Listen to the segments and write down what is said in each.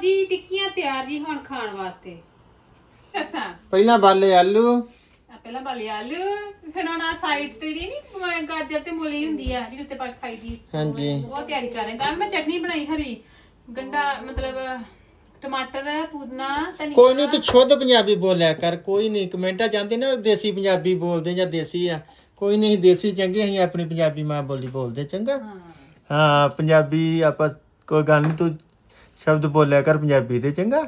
ਜੀ ਟਿੱਕੀਆਂ ਤਿਆਰ ਜੀ ਹੁਣ ਖਾਣ ਵਾਸਤੇ। ਅੱਛਾ। ਪਹਿਲਾਂ ਬਾਲੇ ਆਲੂ। ਆ ਪਹਿਲਾਂ ਬਾਲੀ ਆਲੂ ਫਿਰ ਆ ਸਾਈਡਸ ਤੇ ਜਿਹੜੀ ਨਹੀਂ ਗਾਜਰ ਤੇ ਮੂਲੀ ਹੁੰਦੀ ਆ ਜਿਹੜੀ ਉੱਤੇ ਪਾ ਕੇ ਖਾਈ ਦੀ। ਹਾਂਜੀ। ਉਹ ਤਿਆਰੀ ਕਰ ਰਹੇ ਹਾਂ। ਮੈਂ ਚਟਨੀ ਬਣਾਈ ਹਰੀ। ਗੰਡਾ ਮਤਲਬ ਟਮਾਟਰ ਪੁਦੀਨਾ ਧਨੀਆ। ਕੋਈ ਨਹੀਂ ਤੂੰ ਸ਼ੁੱਧ ਪੰਜਾਬੀ ਬੋਲਿਆ ਕਰ ਕੋਈ ਨਹੀਂ ਕਮੈਂਟਾਂ ਜਾਂਦੇ ਨਾ ਦੇਸੀ ਪੰਜਾਬੀ ਬੋਲਦੇ ਜਾਂ ਦੇਸੀ ਆ। ਕੋਈ ਨਹੀਂ ਦੇਸੀ ਚੰਗੇ ਅਸੀਂ ਆਪਣੀ ਪੰਜਾਬੀ ਮਾਂ ਬੋਲੀ ਬੋਲਦੇ ਚੰਗਾ? ਹਾਂ। ਹਾਂ ਪੰਜਾਬੀ ਆਪਾਂ ਕੋਈ ਗੱਲ ਨਹੀਂ ਤੂੰ ਸ਼ਬਦ ਬੋਲਿਆ ਕਰ ਪੰਜਾਬੀ ਦੇ ਚੰਗਾ?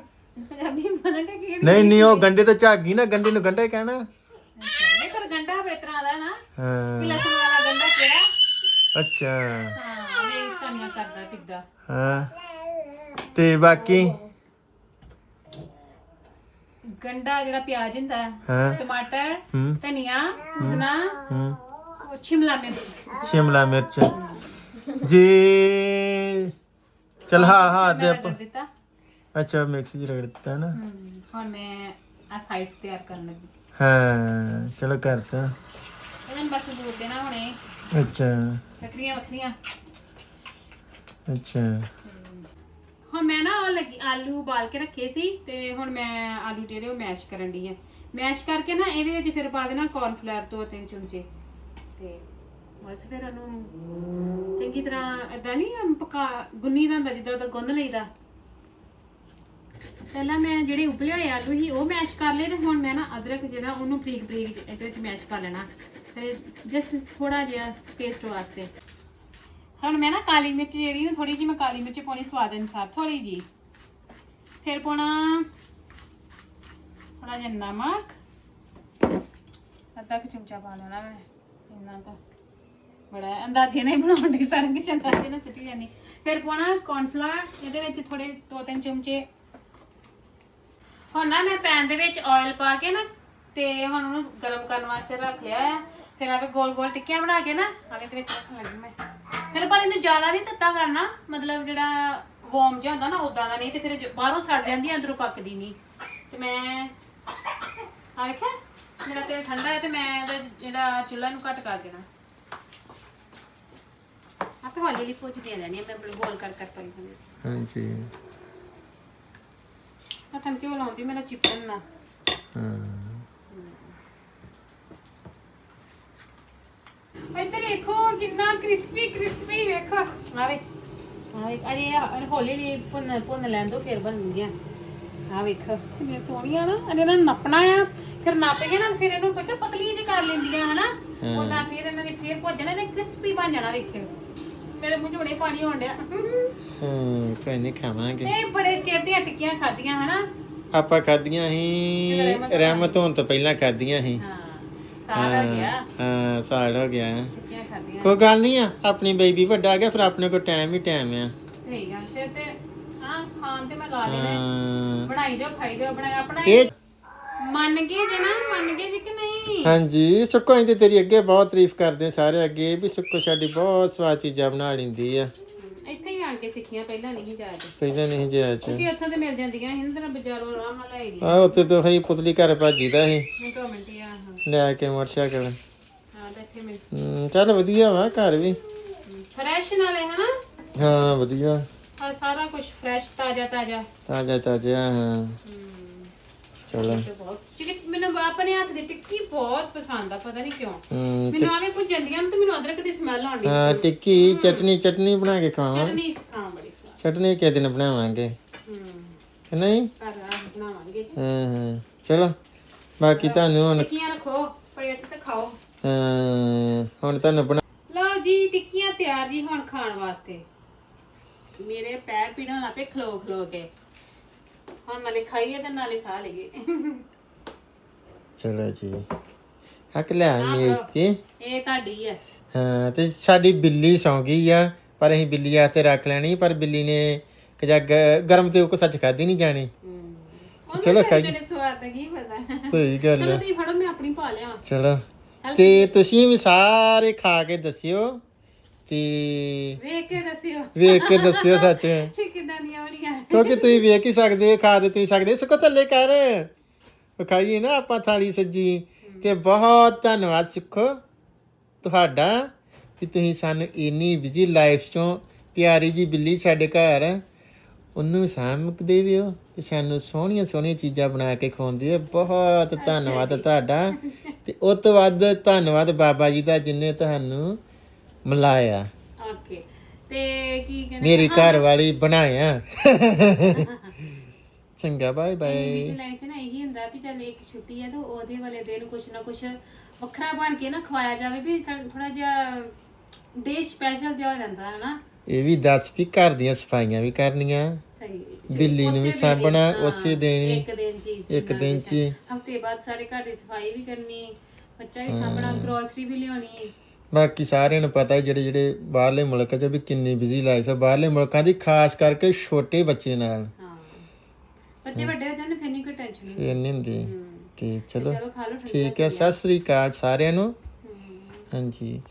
ਪੰਜਾਬੀ ਕੀ ਨਹੀਂ ਨਹੀਂ ਉਹ ਗੰਡੇ ਤੋਂ ਝਾਗੀ ਨਾ ਗੰਡੇ ਨੂੰ ਗੰਡਾ ਹੀ ਕਹਿਣਾ। ਨਹੀਂ ਪਰ ਗੰਡਾ ਬੜੇ ਤਰ੍ਹਾਂ ਦਾ ਨਾ ਹਾਂ। ਲਸਣ ਵਾਲਾ ਗੰਡਾ ਕਿਹੜਾ? ਅੱਛਾ। ਹਾਂ ਇਹ ਇਸਤਾਨੀਆਂ ਕਰਦਾ ਪਿੱਦਾ ਹਾਂ। ਤੇ ਬਾਕੀ? ਗੰਡਾ ਜਿਹੜਾ ਪਿਆਜ਼ ਹੁੰਦਾ ਹੈ, ਹਾਂ ਟਮਾਟਰ ਹੂੰ। ਧਨੀਆ ਪੁਦੀਨਾ ਹੂੰ। ਉਹ ਸ਼ਿਮਲਾ ਮਿਰਚ। ਸ਼ਿਮਲਾ ਮਿਰਚ। ਜੀ ਚਲ ਹਾਂ ਹਾਂ ਦੇ ਮੈਂ ਆਪਾਂ ਦਿੱਤਾ। ਅੱਛਾ ਮਿਕਸ ਜੀ ਰਗੜ ਦਿੱਤਾ ਨਾ। ਹਮ, ਹੁਣ ਮੈਂ ਆ ਸਾਈਡਸ ਤਿਆਰ ਕਰਨ ਲੱਗੀ। ਹਾਂ ਚਲੋ ਕਰਤਾ। ਇਹਨਾਂ ਨੂੰ ਬਸ ਦੂਰ ਦੇਣਾ ਹੁਣੇ। ਅੱਛਾ। ਵੱਖਰੀਆਂ ਵੱਖਰੀਆਂ। ਅੱਛਾ। ਹੁਣ ਮੈਂ ਨਾ ਉਹ ਲੱਗੀ ਆਲੂ ਉਬਾਲ ਕੇ ਰੱਖੇ ਸੀ ਤੇ ਹੁਣ ਮੈਂ ਆਲੂ ਜਿਹੜੇ ਉਹ ਮੈਸ਼ ਕਰਨ ਦੀ ਆ। ਮੈਸ਼ ਕਰਕੇ ਨਾ ਇਹਦੇ ਵਿੱਚ ਫਿਰ ਪਾ ਦੇਣਾ ਕਾਰਨਫਲਾਵਰ ਦੋ ਤਿੰਨ ਚਮਚੇ ਤੇ ਬਸ ਫਿਰ ਉਹਨੂੰ ਚੰਗੀ ਤਰ੍ਹਾਂ ਏਦਾਂ ਨਹੀਂ ਪਕਾ ਗੁੰਨੀ ਦਾ ਹੁੰਦਾ, ਜਿੱਦਾਂ ਉਹਦਾ ਗੁੰਨ ਲਈਦਾ। ਪਹਿਲਾਂ ਮੈਂ ਜਿਹੜੇ ਉਬਲੇ ਹੋਏ ਆਲੂ ਸੀ, ਉਹ ਮੈਸ਼ ਕਰ ਲਏ ਤੇ ਹੁਣ ਮੈਂ ਨਾ ਅਦਰਕ ਜਿਹੜਾ ਉਹਨੂੰ ਬਰੀਕ ਬਰੀਕ ਇਹਦੇ ਵਿੱਚ ਮੈਸ਼ ਕਰ ਲੈਣਾ। ਤੇ ਜਸਟ ਥੋੜਾ ਜਿਹਾ ਟੇਸਟ ਵਾਸਤੇ। ਹੁਣ ਮੈਂ ਨਾ ਕਾਲੀ ਮਿਰਚ ਜਿਹੜੀ ਨਾ ਥੋੜੀ ਜਿਹੀ ਮੈਂ ਕਾਲੀ ਮਿਰਚ ਪਾਉਣੀ ਸਵਾਦ ਅਨੁਸਾਰ ਥੋੜੀ ਜੀ ਫਿਰ ਪਾਉਣਾ ਥੋੜਾ ਜਿਹਾ ਨਮਕ। ਅੱਧਾ ਕੁ ਚਮਚਾ ਪਾ ਲੈਣਾ ਮੈਂ, ਇੰਨਾ ਤਾਂ ਬੜਾ ਅੰਦਾਜ਼ੇ ਨਾਲ ਹੀ ਬਣਾਉਣ ਦੀ ਸਾਰਾ ਕੁਝ ਅੰਦਾਜ਼ੇ ਨਾਲ ਸਿੱਟੀ ਜਾਨੀ। ਫਿਰ ਪਾਉਣਾ ਕੌਰਨਫਲਾਵਰ ਇਹਦੇ ਵਿੱਚ ਥੋੜੇ ਦੋ ਤਿੰਨ ਚਮਚੇ। ਹੁਣ ਨਾ ਮੈਂ ਪੈਨ ਦੇ ਵਿੱਚ ਆਇਲ ਪਾ ਕੇ ਨਾ ਤੇ ਹੁਣ ਉਹਨੂੰ ਗਰਮ ਕਰਨ ਵਾਸਤੇ ਰੱਖ ਲਿਆ ਹੈ ਫਿਰ ਆਪੇ ਗੋਲ ਗੋਲ ਟਿੱਕੀਆਂ ਬਣਾ ਕੇ ਨਾ ਆਲੇ ਦੇ ਵਿੱਚ ਰੱਖਣ ਲੱਗੀ ਮੈਂ। ਫਿਰ ਪਰ ਇਹਨੂੰ ਜ਼ਿਆਦਾ ਨਹੀਂ ਤੱਤਾ ਕਰਨਾ ਮਤਲਬ ਜਿਹੜਾ ਵਾਰਮ ਜਿਹਾ ਹੁੰਦਾ ਨਾ ਉਦਾਂ ਦਾ ਨਹੀਂ ਤੇ ਫਿਰ ਜ- ਬਾਹਰੋਂ ਸੜ ਜਾਂਦੀ ਆ, ਅੰਦਰੋਂ ਪੱਕਦੀ ਨਹੀਂ। ਤੇ ਮੈਂ ਆ ਵੇਖਿਆ ਮੇਰਾ ਤੇਲ ਠੰਡਾ ਹੈ ਤੇ ਮੈਂ ਇਹਦਾ ਜਿਹੜਾ ਚੁੱਲ੍ਹਾ ਨੂੰ ਘੱਟ ਕਰ ਦੇਣਾ। ਹੌਲੀ ਹੌਲੀ ਪੁੱਛ ਦੇ ਲੈਣੀ ਮੈਂ ਗੋਲ ਕਰ ਕਰ ਪਾਈ ਸਮਝ ਹਾਂਜੀ। ਮੈਂ ਤੁਹਾਨੂੰ ਕਿਉਂ ਲਾਉਂਦੀ ਮੇਰਾ ਚਿਪਕਣ ਨਾ। ਹਾਂ। ਇੱਧਰ ਦੇਖੋ ਕਿੰਨਾ ਕ੍ਰਿਸਪੀ ਕ੍ਰਿਸਪੀ ਵੇਖੋ ਆਵੇ ਆਵੇ ਅਰੇ ਇਹ ਹੌਲੀ ਹੌਲੀ ਭੁੰਨ ਭੁੰਨ ਲੈਣ ਦੋ ਫਿਰ ਬਣਨਗੀਆਂ ਆ ਵੇਖੋ ਕਿੰਨੀਆਂ ਸੋਹਣੀਆਂ ਨਾ ਅਰੇ ਇਹਨਾਂ ਨੂੰ ਨੱਪਣਾ ਆ। ਫਿਰ ਨੱਪ ਕੇ ਨਾ ਫਿਰ ਇਹਨੂੰ ਪਤਾ ਪਤਲੀ ਜਿਹੀ ਕਰ ਲੈਂਦੀਆਂ ਹਨਾ। ਉਹਨਾਂ ਫਿਰ ਇਹਨਾਂ ਨੇ ਫਿਰ ਭੁੱਜਣਾ ਨੇ ਕ੍ਰਿਸਪੀ ਬਣ ਜਾਣਾ ਵੇਖਿਓ। ਮੇਰੇ ਮੂੰਹ 'ਚ ਬੜੇ ਪਾਣੀ ਆਉਣ ਡਿਆ। ਹਾਂ ਕੋਈ ਨਹੀਂ ਖਾਵਾਂਗੇ। ਇਹ ਬੜੇ ਚਿਰ ਦੀਆਂ ਟਿੱਕੀਆਂ ਖਾਧੀਆਂ ਹਨਾ? ਆਪਾਂ ਖਾਧੀਆਂ ਸੀ ਰਹਿਮਤ ਹੋਣ। ਤੋਂ ਪਹਿਲਾਂ ਖਾਧੀਆਂ ਸੀ। ਹਾਂ ਹੋ ਗਿਆ। ਹਾਂ ਸਾਲ ਹੋ ਗਿਆ। ਟਿੱਕੀਆਂ ਖਾਧੀਆਂ। ਕੋਈ ਗੱਲ ਨਹੀਂ ਆ ਆਪਣੀ ਬੇਬੀ ਵੱਡਾ ਗਿਆ ਫਿਰ ਆਪਣੇ ਕੋਲ ਟਾਈਮ ਹੀ ਟਾਈਮ ਆ। ਸਹੀ ਗੱਲ ਫਿਰ ਤੇ ਹਾਂ ਖਾਣ ਤੇ ਮੈਂ ਲਾ ਲੈਣਾ। ਹਾਂ। ਬਣਾਈ ਜਾਓ ਖਾਈ ਜਾਓ ਬਣਾਇਆ ਆਪਣਾ ਇਹ ਮੰਨ ਗਏ ਜੇ ਨਾ ਮੰਨ ਗਏ ਜੇ ਕਿ ਨਹੀਂ? ਹਾਂਜੀ ਸੁੱਕੋ ਤੇ ਤੇਰੀ ਅੱਗੇ ਬਹੁਤ ਤਾਰੀਫ ਕਰਦੇ ਸਾਰੇ ਅੱਗੇ ਵੀ ਸੁੱਕੋ ਸਾਡੀ ਬਹੁਤ ਸਵਾਦ ਚੀਜ਼ਾਂ ਬਣਾ ਲੈਂਦੀ ਆ। ਇੱਥੇ ਹੀ ਆਣ ਕੇ ਸਿੱਖੀਆਂ ਪਹਿਲਾਂ ਨਹੀਂ ਜਾਇਜ਼ ਪਹਿਲਾਂ ਨਹੀਂ ਜਿਆ ਚ ਕਿਉਂਕਿ ਉੱਥੇ ਤੇ ਮਿਲ ਜਾਂਦੀਆਂ ਸੀ ਨਾ ਬਾਜ਼ਾਰੋਂ ਆਰਾਮ ਨਾਲ ਲੈ ਦੀ ਆ ਉੱਥੇ ਤੋਂ ਹੀ ਪੁਤਲੀ ਘਰ ਭਾਜੀਦਾ ਸੀ। ਮਿੰਟੋ ਮਿੰਟੀ ਆ ਹਾਂ। ਲੈ ਕੇ ਮੋਟਰਸਾਈਕਲ। ਹਾਂ ਤਾਂ ਇੱਥੇ ਮਿਲ ਹਮ, ਚੱਲ ਵਧੀਆ ਵਾ ਘਰ ਵੀ। ਫਰੈਸ਼ ਨਾਲੇ ਹਨਾ? ਹਾਂ ਵਧੀਆ। ਆ ਸਾਰਾ ਕੁਝ ਫਰੈਸ਼ ਤਾਜ਼ਾ ਤਾਜ਼ਾ ਤਾਜ਼ਾ ਤਾਜ਼ਾ ਹਾਂ। ਚਲੋ। ਤੇ ਬਹੁਤ। ਚਿਕ ਮੈਨੂੰ ਆਪਣੇ ਹੱਥ ਦੀ ਟਿੱਕੀ ਬਹੁਤ ਪਸੰਦ ਆ ਪਤਾ ਨਹੀਂ ਕਿਉਂ। ਹਮ, ਮੈਨੂੰ ਆਵੇ ਕੁਝ ਜਾਂਦੀਆਂ ਤੇ ਮੈਨੂੰ ਅਦਰਕ ਦੀ ਸਮੈਲ ਆਉਂਦੀ ਹਾਂ ਟਿੱਕੀ ਚਟਨੀ ਚਟਨੀ ਬਣਾ ਕੇ ਖਾਵਾਂ। ਚਟਨੀ ਖਾਂ ਬੜੀ ਸਵਾਦ। ਚਟਨੀ ਕਿਸ ਦਿਨ ਬਣਾਵਾਂਗੇ। ਹੂੰ। ਕਿ ਨਹੀਂ? ਘਰ ਆ ਬਣਾਵਾਂਗੇ ਹਾਂ ਹਾਂ ਚਲੋ ਬਾਕੀ ਤੁਹਾਨੂੰ ਹੁਣ ਟਿੱਕੀਆਂ ਰੱਖੋ ਪਲੇਟ ਤੇ ਖਾਓ। ਹਾਂ, ਹੁਣ ਤੁਹਾਨੂੰ ਬਣਾ ਲਓ ਜੀ ਟਿੱਕੀਆਂ ਤਿਆਰ ਜੀ ਹੁਣ ਖਾਣ ਵਾਸਤੇ। ਮੇਰੇ ਪੈਰ ਪੀੜਾਂ ਲੱਪੇ ਖਲੋ ਖਲੋ ਕੇ। ਹੁਣ ਨਾਲੇ ਖਾਈਏ ਤੇ ਨਾਲੇ ਸਾਹ ਲਈਏ। ਚਲੋ ਜੀ। ਹੱਕ ਲੈ ਮੇਜ਼ ਤੇ? ਇਹ ਤੁਹਾਡੀ ਹੈ ਹਾਂ ਤੇ ਸਾਡੀ ਬਿੱਲੀ ਸੌਂ ਗਈ ਆ ਪਰ ਅਸੀਂ ਬਿੱਲੀ ਆਸਤੇ ਰੱਖ ਲੈਣੀ ਪਰ ਬਿੱਲੀ ਨੇ ਕਜਾ ਗਰਮ ਤੇ ਉਹ ਕੋ ਸੱਚ ਖਾਦੀ ਨਹੀਂ ਜਾਣੀ। ਚਲੋ ਖਾਈ। ਤੇਰੇ ਸਵਾਦ ਦਾ ਕੀ ਪਤਾ। ਸਹੀ ਗੱਲ ਚਲੋ ਆ ਤੁਸੀਂ ਫੜੋ ਮੈਂ ਆਪਣੀ ਪਾ ਲਿਆ। ਚਲੋ। ਤੇ ਤੁਸੀਂ ਵੀ ਸਾਰੇ ਖਾ ਕੇ ਦੱਸਿਓ। ਤੇ ਵੇਖ ਕੇ ਦੱਸਿਓ। ਵੇਖ ਕੇ ਦੱਸਿਓ ਸੱਚ। ਕਿ ਕਿਦਾਂ ਦੀਆਂ ਬਣੀਆਂ? ਕਿਉਂਕਿ ਤੁਸੀਂ ਵੇਖ ਹੀ ਸਕਦੇ ਖਾ ਦੇ ਤੁਸੀਂ ਸਕਦੇ। ਸੁੱਕੋ ਥੱਲੇ ਕਰ। ਖਾਈਏ ਨਾ ਆਪਾਂ ਥਾਲੀ ਸੱਜੀ। ਤੇ ਬਹੁਤ ਧੰਨਵਾਦ ਸੁੱਖੋ ਤੁਹਾਡਾ ਕਿ ਤੁਸੀਂ ਸਾਨੂੰ ਇੰਨੀ ਬਿਜ਼ੀ ਲਾਈਫ ਚੋਂ ਪਿਆਰੀ ਜੀ ਬਿੱਲੀ ਸਾਡੇ ਘਰ ਉਹਨੂੰ ਸਾਂਭਦੇ ਵੀ ਹੋ ਤੇ ਸਾਨੂੰ ਸੋਹਣੀਆਂ ਸੋਹਣੀਆਂ ਚੀਜ਼ਾਂ ਬਣਾ ਕੇ ਖਵਾਉਂਦੀ ਹੈ ਬਹੁਤ ਧੰਨਵਾਦ ਤੁਹਾਡਾ। ਤੇ ਉਸ ਤੋਂ ਵੱਧ ਧੰਨਵਾਦ ਬਾਬਾ ਜੀ ਦਾ ਜਿਨੇ ਤੁਹਾਨੂੰ ਮਿਲਾਇਆ। ਓਕੇ। ਤੇ ਕੀ ਕਹਿੰਦੇ ਮੇਰੀ ਘਰ ਵਾਲੀ ਬਣਾਇਆ ਚੰਗਾ ਬਾਏ ਬਾਏ। ਲਾਈਫ 'ਚ ਨਾ ਇਹੀ ਹੁੰਦਾ ਵੀ ਚੱਲ ਇੱਕ ਛੁੱਟੀ ਹੈ ਤਾਂ ਉਹਦੇ ਵਾਲੇ ਦਿਨ ਕੁਛ ਨਾ ਕੁਛ ਵੱਖਰਾ ਬਣ ਕੇ ਨਾ ਖਵਾਇਆ ਜਾਵੇ ਵੀ ਥੋੜਾ ਜਿਹਾ ਡੇ ਸਪੈਸ਼ਲ ਜਿਹਾ ਹੋ ਜਾਂਦਾ ਹੈ ਨਾ ਇਹ ਵੀ ਦੱਸ ਵੀ ਘਰ ਦੀਆਂ ਸਫਾਈਆਂ ਵੀ ਕਰਨੀਆਂ। ਸਹੀ। ਬਿੱਲੀ ਨੂੰ ਵੀ ਸਾਂਭਣਾ ਉਸੇ ਦਿਨ ਇੱਕ ਦਿਨ ਚੀਜ਼ ਇੱਕ ਦਿਨ ਚ। ਹਫ਼ਤੇ ਬਾਅਦ ਸਾਰੇ ਘਰ ਦੀ ਸਫ਼ਾਈ ਵੀ ਕਰਨੀ ਬੱਚਾ ਵੀ ਸਾਂਭਣਾ ਗਰੋਸਰੀ ਵੀ ਲਿਆਉਣੀ। ਬਾਕੀ ਸਾਰਿਆਂ ਨੂੰ ਪਤਾ ਹੈ ਜਿਹੜੇ ਜਿਹੜੇ ਬਾਹਰਲੇ ਮੁਲਕਾਂ 'ਚ ਵੀ ਕਿੰਨੀ ਬਿਜ਼ੀ ਲਾਈਫ ਹੈ ਬਾਹਰਲੇ ਮੁਲਕਾਂ ਦੀ ਖਾਸ ਕਰਕੇ ਛੋਟੇ ਬੱਚੇ ਨਾਲ। ਹਾਂ। ਬੱਚੇ ਵੱਡੇ ਹੋ ਜਾਂਦੇ ਫਿਰ ਨਹੀਂ ਕੋਈ ਟੈਨਸ਼ਨ ਇਹ ਨਹੀਂ ਹੁੰਦੀ। ਤੇ ਚਲੋ। ਠੀਕ ਹੈ ਸਤਿ ਸ੍ਰੀ ਅਕਾਲ ਸਾਰਿਆਂ ਨੂੰ। ਹਾਂਜੀ।